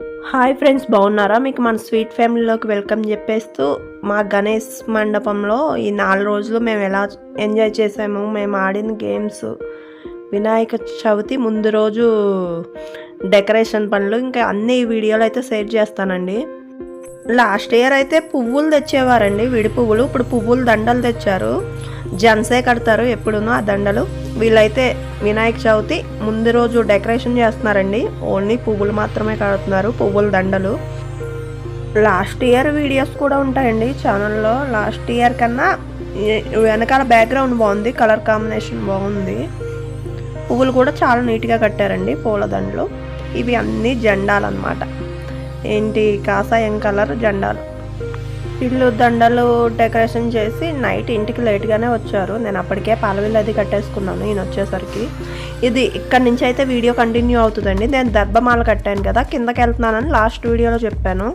Hi friends బాగున్నారా? మీకు మన స్వీట్ ఫ్యామిలీలోకి వెల్కమ్ చెప్పేస్తూ మా గణేష్ మండపంలో ఈ నాలుగు రోజులు మేము ఎలా ఎంజాయ్ చేసాము మేము ఆడిన గేమ్స్ వినాయక చవితి ముందు రోజు డెకరేషన్ పనులు ఇంకా అన్ని వీడియోలు అయితే షేర్ చేస్తానండి. లాస్ట్ ఇయర్ అయితే పువ్వులు తెచ్చేవారండి విడి పువ్వులు ఇప్పుడు పువ్వులు దండలు తెచ్చారు. జన్సే కడతారు ఎప్పుడునూ ఆ దండలు. వీళ్ళైతే వినాయక చవితి ముందు రోజు డెకరేషన్ చేస్తున్నారండి. ఓన్లీ పువ్వులు మాత్రమే కడుతున్నారు పువ్వుల దండలు. లాస్ట్ ఇయర్ వీడియోస్ కూడా ఉంటాయండి ఛానల్లో. లాస్ట్ ఇయర్ కన్నా వెనకాల బ్యాక్గ్రౌండ్ బాగుంది కలర్ కాంబినేషన్ బాగుంది. పువ్వులు కూడా చాలా నీట్గా కట్టారండి పూల దండలు. ఇవి అన్నీ జెండాలన్నమాట. ఏంటి కాషాయం కలర్ జెండాలు. ఇల్లు దండలు డెకరేషన్ చేసి నైట్ ఇంటికి లేట్గానే వచ్చారు. నేను అప్పటికే పాలవిల్లు అది కట్టేసుకున్నాను ఈయన వచ్చేసరికి. ఇది ఇక్కడ నుంచి అయితే వీడియో కంటిన్యూ అవుతుందండి. నేను దర్భమాల కట్టాను కదా కిందకి వెళ్తున్నానని లాస్ట్ వీడియోలో చెప్పాను.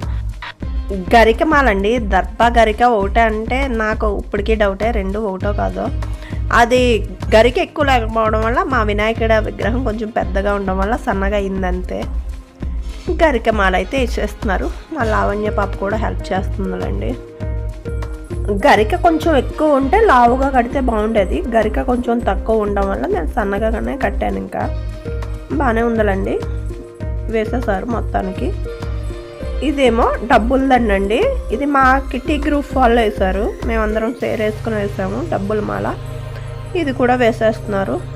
గరిక మాలండి దర్భ గరిక ఒకటే అంటే నాకు ఇప్పటికీ డౌటే రెండు ఒకటో కాదో. అది గరిక ఎక్కువ లేకపోవడం వల్ల మా వినాయకుడి విగ్రహం కొంచెం పెద్దగా ఉండడం వల్ల సన్నగా అయిందంతే గరిక మాల అయితే ఇచ్చేస్తున్నారు మా లావణ్య పాప కూడా హెల్ప్ చేస్తుందండి గరిక కొంచెం ఎక్కువ ఉంటే లావుగా కడితే బాగుండేది. గరిక కొంచెం తక్కువ ఉండడం వల్ల నేను సన్నగానే కట్టాను ఇంకా. బాగానే ఉందండి వేసేసారు మొత్తానికి. ఇదేమో డబ్బులదండి ఇది మా కిట్టి గ్రూప్ వాళ్ళు వేశారు. మేమందరం షేర్ వేసుకుని వేసాము డబ్బుల మాల ఇది కూడా వేసేస్తున్నారు.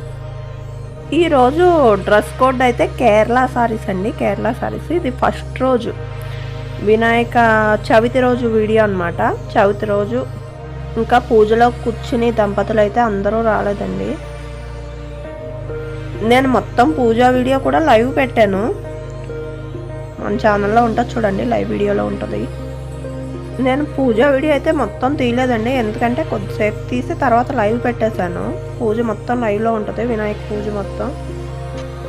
ఈరోజు డ్రెస్ కోడ్ అయితే కేరళ సారీస్ అండి కేరళ సారీస్. ఇది ఫస్ట్ రోజు. వినాయక చవితి రోజు వీడియో అనమాట చవితి రోజు ఇంకా పూజలో కూర్చుని దంపతులు అయితే అందరూ రాలేదండి. నేను మొత్తం పూజా వీడియో కూడా లైవ్ పెట్టాను. మన ఛానల్లో ఉంటుంది చూడండి లైవ్ వీడియోలో ఉంటుంది. నేను పూజ వీడియో అయితే మొత్తం తీయలేదండి. ఎందుకంటే కొద్దిసేపు తీసి తర్వాత లైవ్ పెట్టేశాను. పూజ మొత్తం లైవ్లో ఉంటుంది. వినాయక పూజ మొత్తం.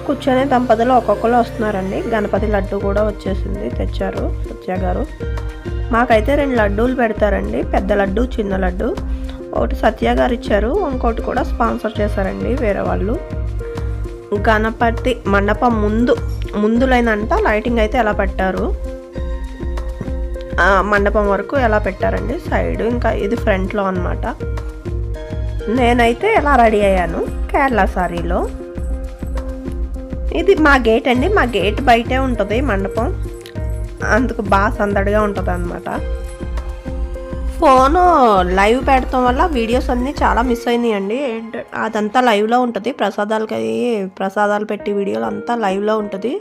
కూర్చొని దంపతులు ఒక్కొక్కరు వస్తున్నారండి. గణపతి లడ్డు కూడా వచ్చేసింది. తెచ్చారు సత్య గారు. మాకైతే రెండు లడ్డూలు పెడతారండి. పెద్ద లడ్డు చిన్న లడ్డు. ఒకటి సత్య గారు ఇచ్చారు. ఇంకోటి కూడా స్పాన్సర్ చేశారండి వేరే వాళ్ళు. గణపతి మండపం ముందు ముందులైనంత లైటింగ్ అయితే ఎలా పెట్టారు? మండపం వరకు ఎలా పెట్టారండి? సైడ్ ఇంకా ఇది ఫ్రంట్లో అన్నమాట. నేనైతే ఎలా రెడీ అయ్యాను? కేరళ సారీలో. ఇది మా గేట్ అండి. మా గేట్ బయటే ఉంటుంది మండపం. అందుకు బాగా సందడిగా ఉంటుంది అనమాట ఫోను లైవ్ పెడతాం వల్ల వీడియోస్ అన్నీ చాలా మిస్ అయినాయి అండి అదంతా లైవ్లో ఉంటుంది. ప్రసాదాలకి ప్రసాదాలు పెట్టి వీడియోలు అంతా లైవ్లో ఉంటుంది.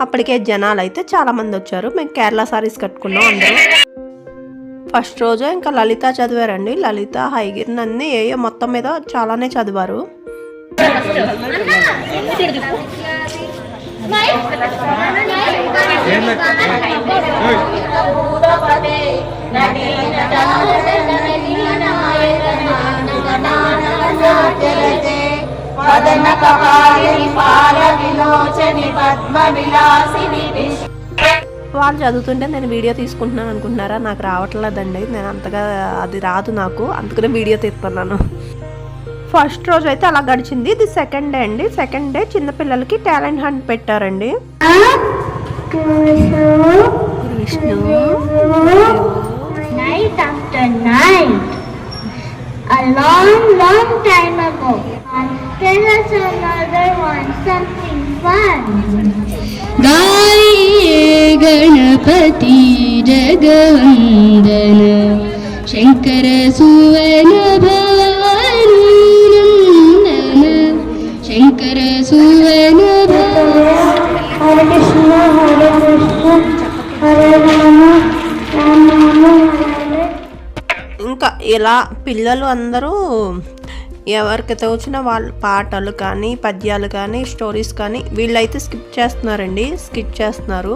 అప్పటికే జనాలు అయితే చాలా మంది వచ్చారు. మేము కేరళ సారీస్ కట్టుకున్నాం అందరూ. ఫస్ట్ రోజు ఇంకా లలిత చదివారండి. లలిత హైగిరిన్ అన్ని ఏయో మొత్తం మీద చాలానే చదివారు. వాళ్ళు చదువుతుంటే నేను వీడియో తీసుకుంటున్నాను అనుకుంటున్నారా? నాకు రావట్లేదండి. నేను అంతగా అది రాదు నాకు. అందుకనే వీడియో తీస్తున్నాను. ఫస్ట్ రోజు అయితే అలా గడిచింది. ఇది సెకండ్ డే అండి. సెకండ్ డే చిన్నపిల్లలకి టాలెంట్ హంట్ పెట్టారండి. a long, long time ago. Tell us another one, something fun. गाये गणपति जगवन्दन शङ्कर सुवन भवानी नन्दन शङ्कर सुवन Hare Krishna, Hare Krishna, Hare Rama, Rama Rama, Hare ఇంకా ఇలా పిల్లలు అందరూ ఎవరికి తోచిన వాళ్ళ పాటలు కానీ పద్యాలు కానీ స్టోరీస్ కానీ వీళ్ళైతే స్కిప్ చేస్తున్నారండి స్కిప్ చేస్తున్నారు.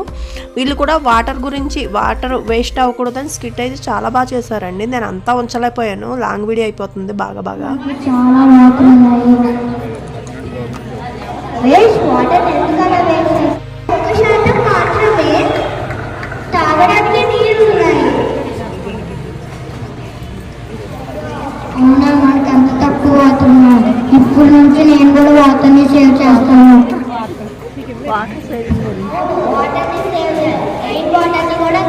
వీళ్ళు కూడా వాటర్ గురించి వాటర్ వేస్ట్ అవ్వకూడదని స్కిట్ అయితే చాలా బాగా చేశారండి. నేను అంతా ఉంచలేకపోయాను. లాంగ్ వీడియో అయిపోతుంది బాగా బాగా. ఉన్నాయి నుంచి నేను కూడా వార్తని సేవ్ చేస్తాను. వాటర్ సేవ్ చేస్తాను కూడా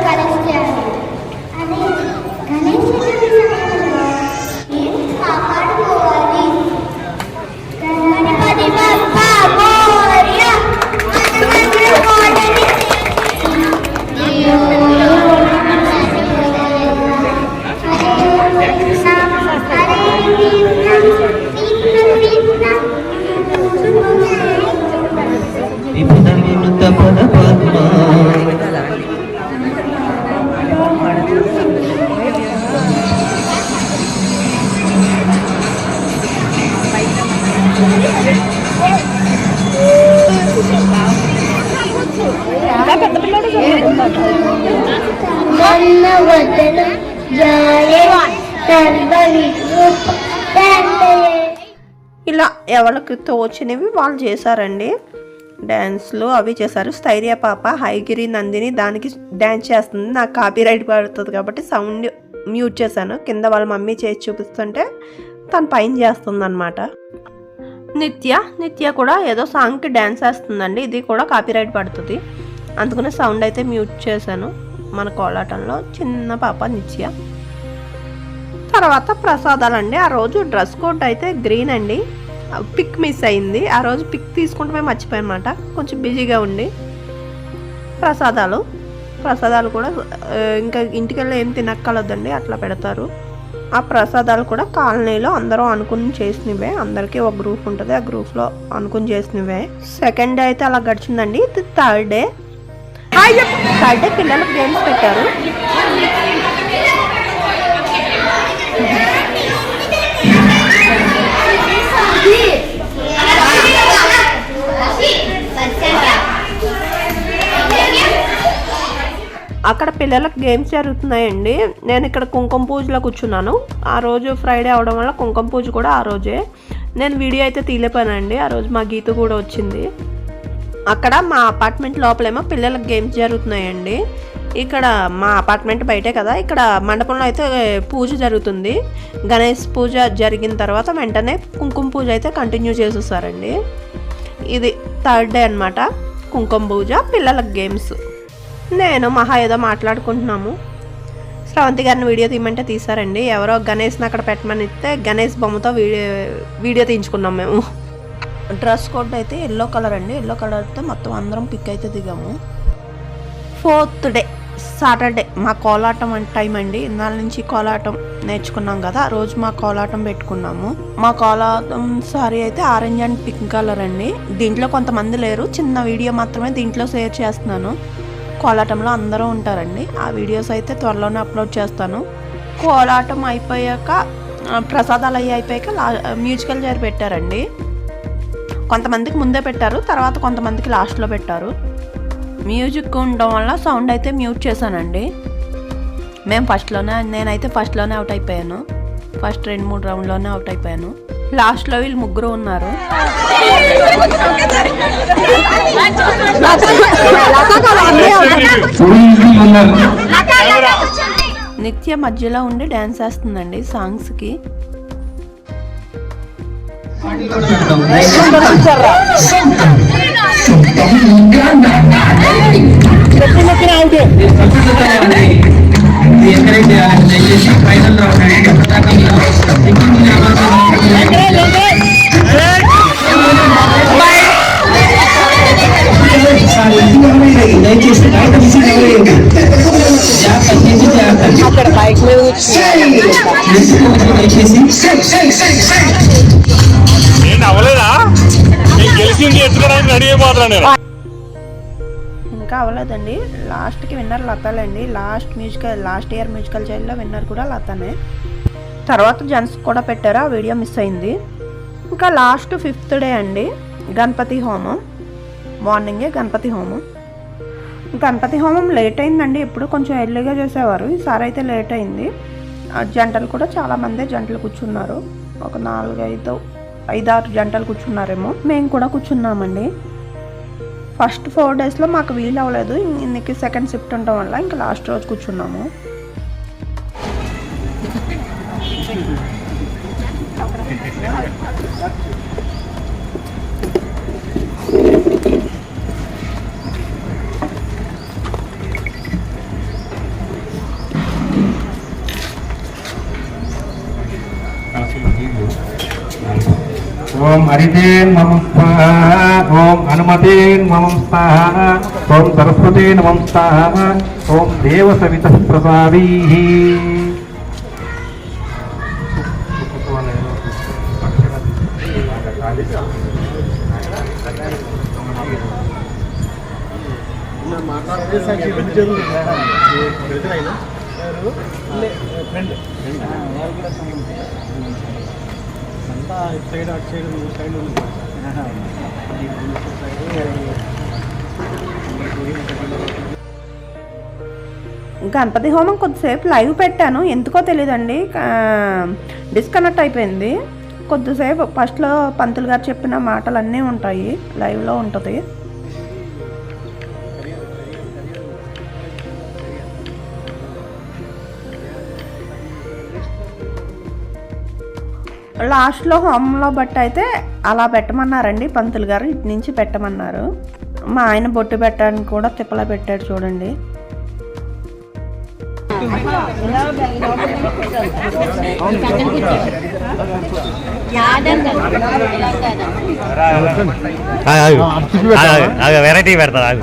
ఇలా ఎవరికి తోచినవి వాళ్ళు చేశారండి. డ్యాన్స్లు అవి చేశారు. స్థైర్య పాప హైగిరి నందిని దానికి డ్యాన్స్ చేస్తుంది. నాకు కాపీ రైట్ పడుతుంది కాబట్టి సౌండ్ మ్యూట్ చేశాను. కింద వాళ్ళ మమ్మీ చేసి చూపిస్తుంటే తను పైన చేస్తుంది అనమాట నిత్య నిత్య కూడా ఏదో సాంగ్కి డ్యాన్స్ వేస్తుందండి ఇది కూడా కాపీ రైట్ పడుతుంది. అందుకనే సౌండ్ అయితే మ్యూట్ చేశాను. మన కోలాటంలో చిన్న పాప నిత్య. తర్వాత ప్రసాదాలు అండి ఆ రోజు డ్రెస్ కోడ్ అయితే గ్రీన్ అండి. పిక్ మిస్ అయింది. ఆ రోజు పిక్ తీసుకుంటే మర్చిపోయానమాట. కొంచెం బిజీగా ఉండి ప్రసాదాలు. ప్రసాదాలు కూడా ఇంకా ఇంటికెళ్ళి ఏం తినక్కలొద్దండి అట్లా పెడతారు. ఆ ప్రసాదాలు కూడా కాలనీలో అందరూ అనుకుని చేసినవే. అందరికీ ఒక గ్రూప్ ఉంటుంది. ఆ గ్రూప్లో అనుకుని చేసినవే. సెకండ్ డే అయితే అలా గడిచిందండి. ఇది థర్డ్ డే. థర్డ్ డే పిల్లలకు గేమ్స్ పెట్టారు. అక్కడ పిల్లలకు గేమ్స్ జరుగుతున్నాయండి. నేను ఇక్కడ కుంకుమ పూజలో కూర్చున్నాను. ఆ రోజు ఫ్రైడే అవడం వల్ల కుంకుమ పూజ కూడా ఆ రోజే. నేను వీడియో అయితే తీలేపానండి. ఆ రోజు మా గీత కూడా వచ్చింది. అక్కడ మా అపార్ట్మెంట్ లోపలేమో పిల్లలకు గేమ్స్ జరుగుతున్నాయండి. ఇక్కడ మా అపార్ట్మెంట్ బయటే కదా. ఇక్కడ మండపంలో అయితే పూజ జరుగుతుంది. గణేష్ పూజ జరిగిన తర్వాత వెంటనే కుంకుమ పూజ అయితే కంటిన్యూ చేసేస్తారండి ఇది థర్డ్ డే అనమాట కుంకుమ పూజ పిల్లలకు గేమ్స్ నేను మహా ఏదో మాట్లాడుకుంటున్నాము. శ్రవంతి గారిని వీడియో తీయమంటే తీసారండి. ఎవరో గణేష్ని అక్కడ పెట్టమని ఇస్తే గణేష్ బొమ్మతో వీడియో వీడియో తీయించుకున్నాం మేము. డ్రెస్ కోడ్ అయితే ఎల్లో కలర్ అండి. ఎల్లో కలర్తో మొత్తం అందరం పిక్ అయితే దిగాము. ఫోర్త్ డే సాటర్డే మా కోలాటం అంటే టైం అండి. ఇన్నాళ్ళ నుంచి కోలాటం నేర్చుకున్నాం కదా ఆ రోజు మా కోలాటం పెట్టుకున్నాము. మా కోలాటం సారీ అయితే ఆరెంజ్ అండ్ పింక్ కలర్ అండి. దీంట్లో కొంతమంది లేరు. చిన్న వీడియో మాత్రమే దీంట్లో షేర్ చేస్తున్నాను. కోలాటంలో అందరూ ఉంటారండి. ఆ వీడియోస్ అయితే త్వరలోనే అప్లోడ్ చేస్తాను. కోలాటం అయిపోయాక ప్రసాదాలు అయ్యి అయిపోయాక లా మ్యూజికల్ చైర్ పెట్టారండి. కొంతమందికి ముందే పెట్టారు తర్వాత కొంతమందికి లాస్ట్లో పెట్టారు. మ్యూజిక్ ఉండడం వల్ల సౌండ్ అయితే మ్యూట్ చేశానండి. మేము ఫస్ట్లోనే నేనైతే ఫస్ట్లోనే అవుట్ అయిపోయాను. ఫస్ట్ రెండు మూడు రౌండ్లోనే అవుట్ అయిపోయాను. లాస్ట్లో వీళ్ళు ముగ్గురు ఉన్నారు. నిత్య మధ్యలో ఉండి డ్యాన్స్ వేస్తుందండి సాంగ్స్కి ఎంకరేజ్ చేయాలి దయచేసి ఫైనల్ దయచేసి బయట దయచేసి నేను అవ్వలేదా నేను గెలిచింది ఎత్తుకోవడానికి రెడీ అయిపోతున్నా నేను. ఇంకా అవ్వలేదండి లాస్ట్కి winner లతాలండి last musical last year musical చైల్డ్లో winner కూడా లతానే. తర్వాత జెంట్స్ కూడా పెట్టారు. ఆ వీడియో మిస్ అయింది. ఇంకా లాస్ట్ ఫిఫ్త్ డే అండి. గణపతి హోమం. మార్నింగే గణపతి హోమం. గణపతి హోమం లేట్ అయిందండి. ఎప్పుడు కొంచెం ఎర్లీగా చేసేవారు. ఈసారి అయితే లేట్ అయింది. ఆ జంటలు కూడా చాలామందే జంటలు కూర్చున్నారు. ఒక నాలుగైదు ఐదు ఐదారు జంటలు కూర్చున్నారేమో. మేము కూడా కూర్చున్నామండి. ఫస్ట్ ఫోర్ డేస్లో మాకు వీలు అవ్వలేదు. ఇంక సెకండ్ షిఫ్ట్ ఉండటం వల్ల ఇంకా లాస్ట్ రోజు కూర్చున్నాము. ఓం హరిదేన్ మమ ఓం హనుమతేన్ మమ ఓం సరస్వతేన్ మమ ఓం దేవ సవిత ప్రసాదీ. ఫ్రెండ్ వాళ్ళు కూడా సైడ్ అటు సైడ్ మూడు సైడ్ గణపతి హోమం కొద్దిసేపు లైవ్ పెట్టాను. ఎందుకో తెలియదండి డిస్కనెక్ట్ అయిపోయింది. కొద్దిసేపు ఫస్ట్లో పంతులు గారు చెప్పిన మాటలు అన్నీ ఉంటాయి లైవ్లో ఉంటుంది. లాస్ట్లో హోమంలో బట్టి అయితే అలా పెట్టమన్నారండి. పంతులు గారు ఇటు నుంచి పెట్టమన్నారు. మా ఆయన బొట్టు పెట్టడానికి కూడా తిప్పలా పెట్టాడు చూడండి. వెరైటీ పెడతారు ఆగు.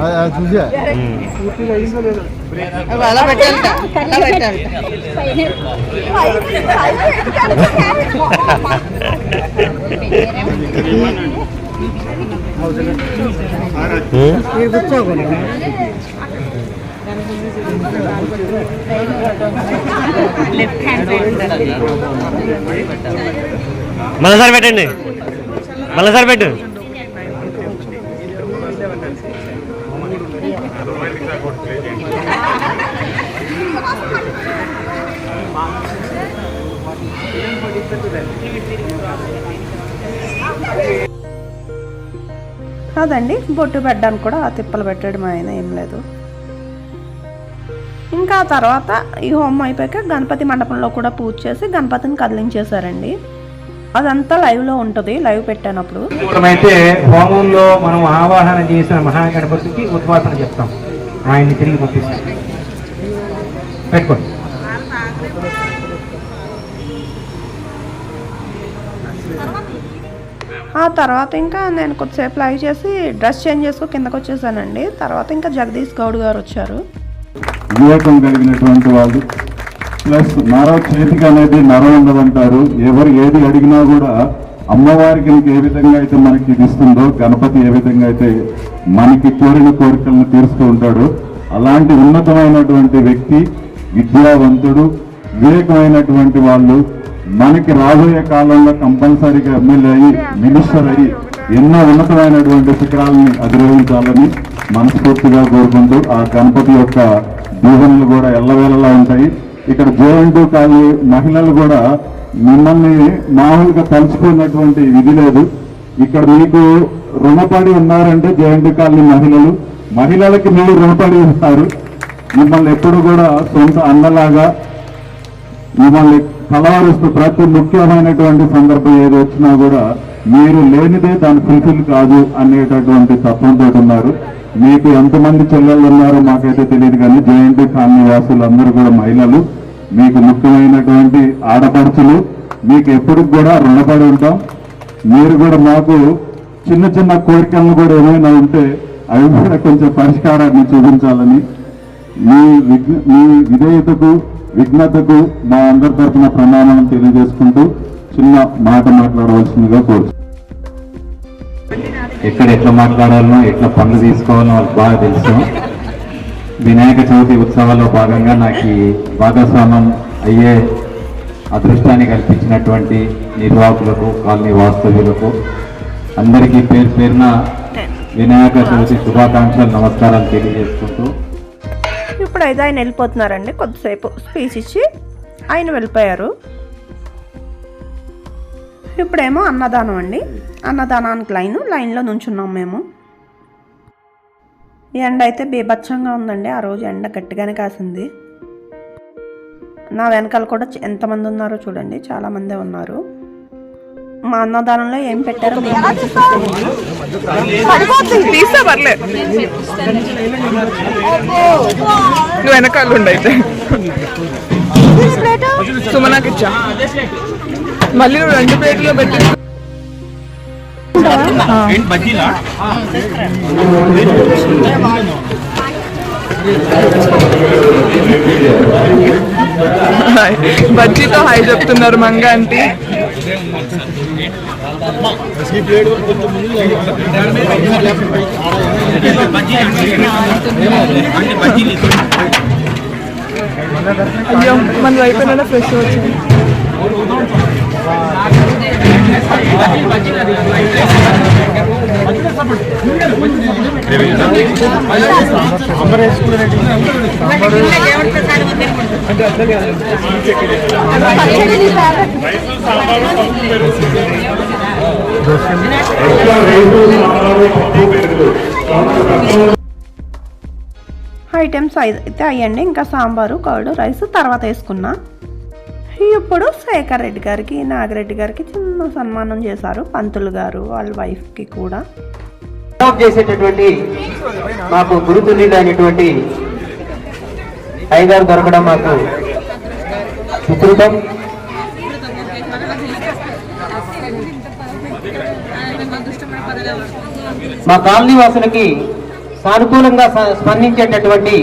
మళ్ళీసారి పెట్టండి. మళ్ళీసారి పెట్టు. కాదండి బొట్టు పెట్టడానికి కూడా ఆ తిప్పలు పెట్టడం ఆయన ఏం లేదు. ఇంకా తర్వాత ఈ హోమం అయిపోయాక గణపతి మండపంలో కూడా పూజ చేసి గణపతిని కదిలించేశారండి. అదంతా లైవ్లో ఉంటుంది లైవ్ పెట్టానప్పుడు. అయితే హోమంలో మనం ఆవాహన చేసిన మహాగణపతికి ఉద్వాసన చెప్తాం. ఆయన్ని తిరిగి పంపిస్తాం పెట్టుకోండి. ఆ తర్వాత ఇంకా నేను కొద్దిసేపు లైవ్ చేసి డ్రెస్ చేంజ్ చేసుకో కిందకు వచ్చేసానండి. తర్వాత ఇంకా జగదీష్ గౌడ్ గారు వచ్చారు. వివేకం కలిగినటువంటి వాళ్ళు. ప్లస్ నర చేతికి అనేది నర ఉండదంటారు ఎవరు ఏది అడిగినా కూడా అమ్మవారికి ఏ విధంగా అయితే మనకి ఇస్తుందో గణపతి ఏ విధంగా అయితే మనకి కోరిన కోరికలను తీరుస్తూ ఉంటాడు అలాంటి ఉన్నతమైనటువంటి వ్యక్తి విద్యావంతుడు వివేకమైనటువంటి వాళ్ళు మనకి రాబోయే కాలంలో కంపల్సరీగా ఎమ్మెల్యే అయ్యి మినిస్టర్ అయ్యి ఎన్నో ఉన్నతమైనటువంటి శిఖరాలని అధిరోహించాలని మనస్ఫూర్తిగా కోరుకుంటూ ఆ గణపతి యొక్క దీవెనలు కూడా ఎల్లవేళలా ఉంటాయి. ఇక్కడ జేఎంటూ కాలనీ మహిళలు కూడా మిమ్మల్ని మామూలుగా తలుచుకున్నటువంటి విధి లేదు. ఇక్కడ మీకు రుణపడి ఉన్నారంటే జేఎంటూ కాలనీ మహిళలు మహిళలకి మీరు రుణపడి ఉన్నారు. మిమ్మల్ని ఎప్పుడు కూడా సొంత అన్నలాగా మిమ్మల్ని కలవరిస్తూ ప్రతి ముఖ్యమైనటువంటి సందర్భం ఏది వచ్చినా కూడా మీరు లేనిదే దాని ఫుల్ఫిల్ కాదు అనేటటువంటి తత్వంతో ఉన్నారు. మీకు ఎంతమంది చెల్లెళ్ళు ఉన్నారో మాకైతే తెలియదు కానీ జయంతి ఫ్యామిలీ వాసులు అందరూ కూడా మహిళలు. మీకు ముఖ్యమైనటువంటి ఆడపడుచులు. మీకు ఎప్పటికి కూడా రుణపడి ఉంటాం. మీరు కూడా మాకు చిన్న చిన్న కోరికలను కూడా ఏమైనా ఉంటే అవి కూడా కొంచెం పరిష్కారాన్ని చూపించాలని మీ విఘ్న మీ విధేయతకు విఘ్నతకు మా అందరి తరఫున ప్రణామం తెలియజేసుకుంటూ చిన్న మాట మాట్లాడవలసిందిగా కోరు ఎక్కడ ఎట్లా మాట్లాడాలనో ఎట్లా పనులు తీసుకోవాలో వాళ్ళకి బాగా తెలుసు. వినాయక చవితి ఉత్సవాల్లో భాగంగా నాకు ఈ భాగస్వామ్యం అయ్యే అదృష్టాన్ని కల్పించినటువంటి నిర్వాహకులకు కాలనీ వాస్తవ్యులకు అందరికీ పేరు పేరున వినాయక చవితి శుభాకాంక్షలు నమస్కారాలు తెలియజేసుకుంటూ ఇప్పుడైతే ఆయన వెళ్ళిపోతున్నారండి. కొద్దిసేపు స్పీచ్ ఇచ్చి ఆయన వెళ్ళిపోయారు. ఇప్పుడేమో అన్నదానం అండి. అన్నదానానికి లైన్ లైన్లో నుంచున్నాం మేము. ఎండ అయితే బీభత్సంగా ఉందండి. ఆ రోజు ఎండ గట్టిగానే కాసింది. నా వెనకాల కూడా ఎంతమంది ఉన్నారో చూడండి. చాలా మందే ఉన్నారు. మా అన్నదానంలో ఏం పెట్టారో తీస్తే పర్లేదు నువ్వు వెనకాల ఉండైతే సుమనాకి ఇచ్చా. మళ్ళీ నువ్వు రెండు ప్లేట్లో పెట్టి. హాయ్. బజ్జీతో హాయ్ చెప్తున్నారు మంగ అంటే అయ్యో మన వైపు ఫ్రెష్ వచ్చింది? ఐటమ్స్ అయితే అయ్యండి. ఇంకా సాంబారు కర్డ్ రైస్ తర్వాత వేసుకున్నా. ఇప్పుడు శేఖర్ రెడ్డి గారికి నాగిరెడ్డి గారికి చిన్న సన్మానం చేశారు. పంతులు గారు వాళ్ళ వైఫ్కి కూడా. చేసేటటువంటి మాకు గురుతుల్యులు అయినటువంటి అయ్యగారు దొరకడం మాకు సుకృతం. మా కాలనీ వాసులకి సానుకూలంగా స్పందించేటటువంటి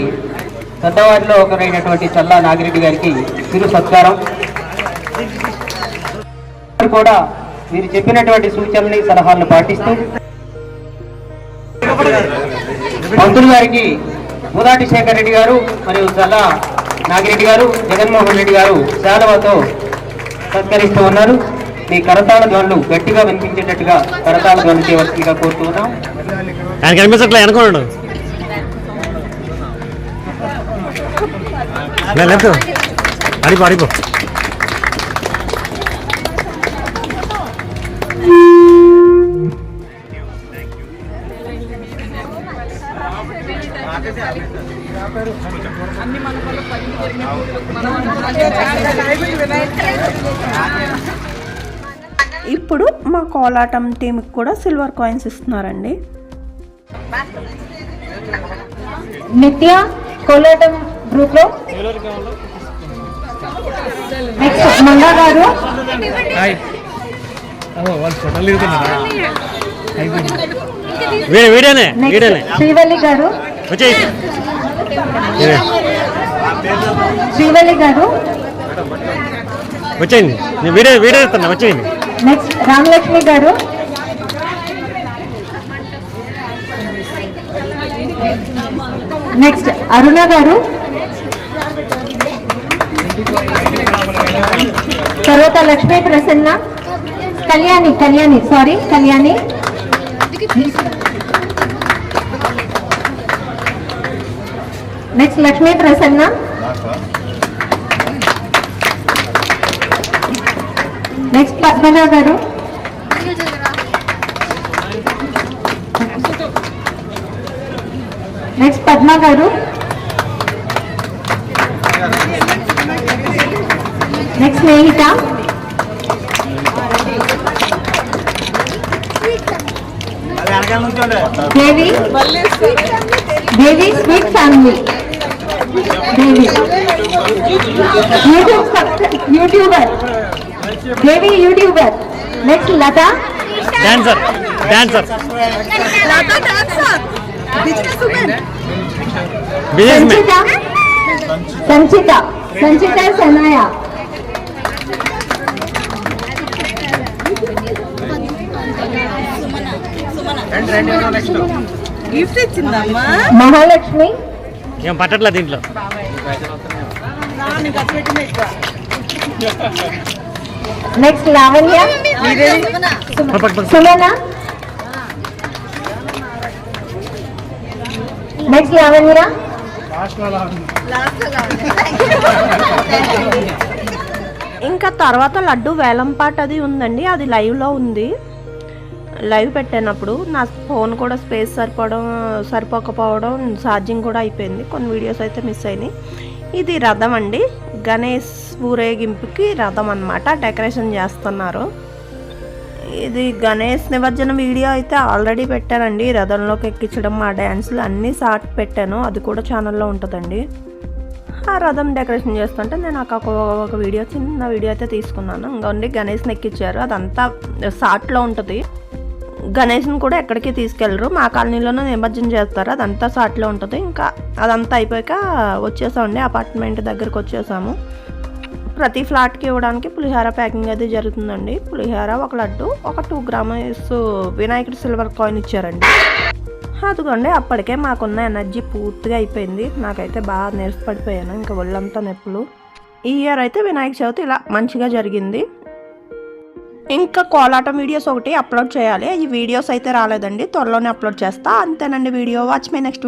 పెద్దవాటిలో ఒకరైనటువంటి చల్లా నాగిరెడ్డి గారికి చిరు సత్కారం. కూడా మీరు చెప్పినటువంటి సూచనని సలహాలను పాటిస్తూ గారికి ముదాటి శేఖర్ రెడ్డి గారు మరియు చల్లా నాగిరెడ్డి గారు జగన్మోహన్ రెడ్డి గారు శాలవతో సత్కరిస్తూ ఉన్నారు. మీ కరతాళ ధ్వనులు గట్టిగా వినిపించేటట్టుగా కరతాళ ధ్వనులు చేయవలసిందిగా కోరుతూ ఉన్నాం. ఆయన కనిపించట్లే అనుకోండు అడిపో అడిపో మా కోలాటం టీంకి కూడా సిల్వర్ కాయిన్స్ ఇస్తున్నారండి. నిత్య కోలాటం గ్రూప్లో నెక్స్ట్ మంగా గారు? వీడే వీడేనే నెక్స్ట్ వీడేనే. శ్రీవల్లి గారు? శ్రీవల్లి గారు? వచ్చేయండి. వీడియో ఇస్తున్నా వచ్చేయండి. నెక్స్ట్ రామలక్ష్మి గారు. నెక్స్ట్ అరుణ గారు. తర్వాత Lakshmi Prasanna. Kalyani Kalyani sorry Kalyani. Next Lakshmi Prasanna. Next Padmaja garu next Padma garu next Snehitha? Devi Devi sweet family Devi YouTube youtuber Devi youtuber? Next Latha? Dancer dancer. Businessman Sanchita? Sanchita. Sanchita Sanaya. Mahalakshmi? ఏం పట్టట్లే దీంట్లో? Next Lavanya. Sumana. Next Lavanya. ఇంకా తర్వాత లడ్డు వేలంపాట అది ఉందండి అది లైవ్లో ఉంది. లైవ్ పెట్టినప్పుడు నా ఫోన్ కూడా స్పేస్ సరిపోవడం సరిపోకపోవడం ఛార్జింగ్ కూడా అయిపోయింది. కొన్ని వీడియోస్ అయితే మిస్ అయినాయి. ఇది రథం అండి. గణేష్ ఊరేగింపుకి రథం అన్నమాట డెకరేషన్ చేస్తున్నారు. ఇది గణేష్ నిమజ్జనం వీడియో అయితే ఆల్రెడీ పెట్టానండి. రథంలోకి ఎక్కించడం ఆ డ్యాన్సులు అన్నీ షార్ట్ పెట్టాను. అది కూడా ఛానల్లో ఉంటుందండి. ఆ రథం డెకరేషన్ చేస్తుంటే నేను ఒక ఒక వీడియో చిన్న వీడియో అయితే తీసుకున్నాను. ఇంకొండి గణేష్ని ఎక్కించారు. అదంతా షార్ట్లో ఉంటుంది. గణేష్ని కూడా ఎక్కడికి తీసుకెళ్ళరు. మా కాలనీలోనే నిమజ్జనం చేస్తారు. అదంతా షార్ట్లో ఉంటుంది. ఇంకా అదంతా అయిపోయాక వచ్చేసామండి అపార్ట్మెంట్ దగ్గరికి వచ్చేసాము. ప్రతి ఫ్లాట్కి ఇవ్వడానికి పులిహార ప్యాకింగ్ అది జరుగుతుందండి. పులిహార ఒక లడ్డు ఒక టూ గ్రామస్ వినాయకుడు సిల్వర్ కాయిన్ ఇచ్చారండి. అదిగోండి అప్పటికే మాకున్న ఎనర్జీ పూర్తిగా అయిపోయింది. నాకైతే బాగా నీరసపడిపోయాను ఇంకా ఒళ్ళంతా నొప్పులు. ఈ ఇయర్ అయితే వినాయక చవితి ఇలా మంచిగా జరిగింది. ఇంకా కోలాటం వీడియోస్ ఒకటి అప్లోడ్ చేయాలి. ఈ వీడియోస్ అయితే రాలేదండి త్వరలోనే అప్లోడ్ చేస్తా. అంతేనండి వీడియో. Watch my next